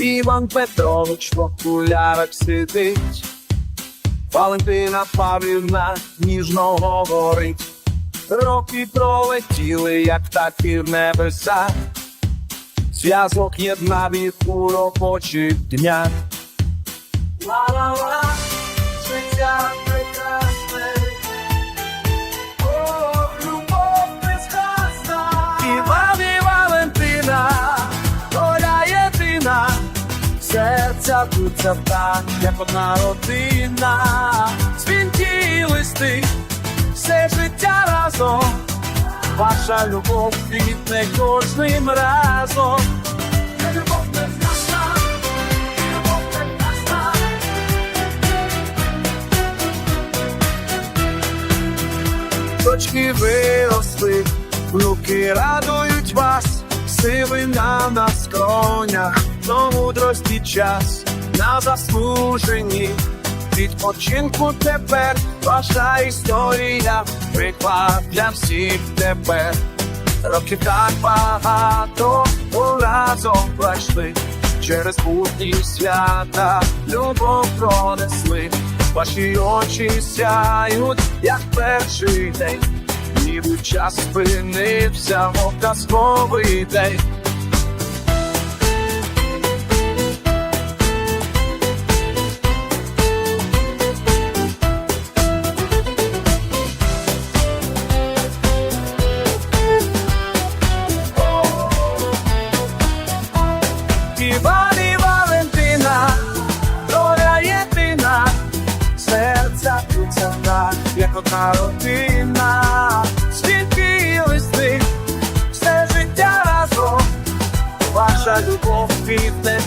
Іван Петрович в окулярах сидить, Валентина Павлівна ніжно говорить, роки пролетіли, як птахи в небеса, зв'язок єднав їх у робочих днях. Серця б'ються так, як одна родина, дзвінки листи, все життя разом, ваша любов квітне кожним разом. Любов прекрасна, любов прекрасна. Дочки виросли, руки радують вас, сивина на скронях, до час на заслужені. Відпочинку тепер ваша історія, приклад для всіх тепер. Років так багато разом пройшли через будні свята, любов пронесли. Ваші очі сяють, як перший день, ніби час спинився, мов казковий день. Іван і Валентина, доля єдина, серця пуцяна, як одна родина, свідки листи, все життя разом, ваша любов квітне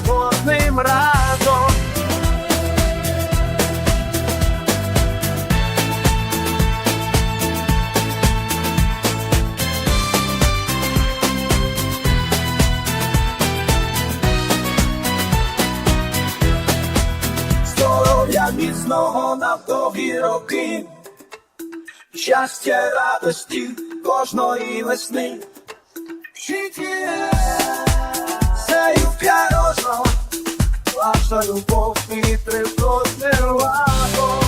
міцного на довгі роки, щастя, радості кожної весни. Життя сею п'ярозно, ваша любов вітри кожне лаго.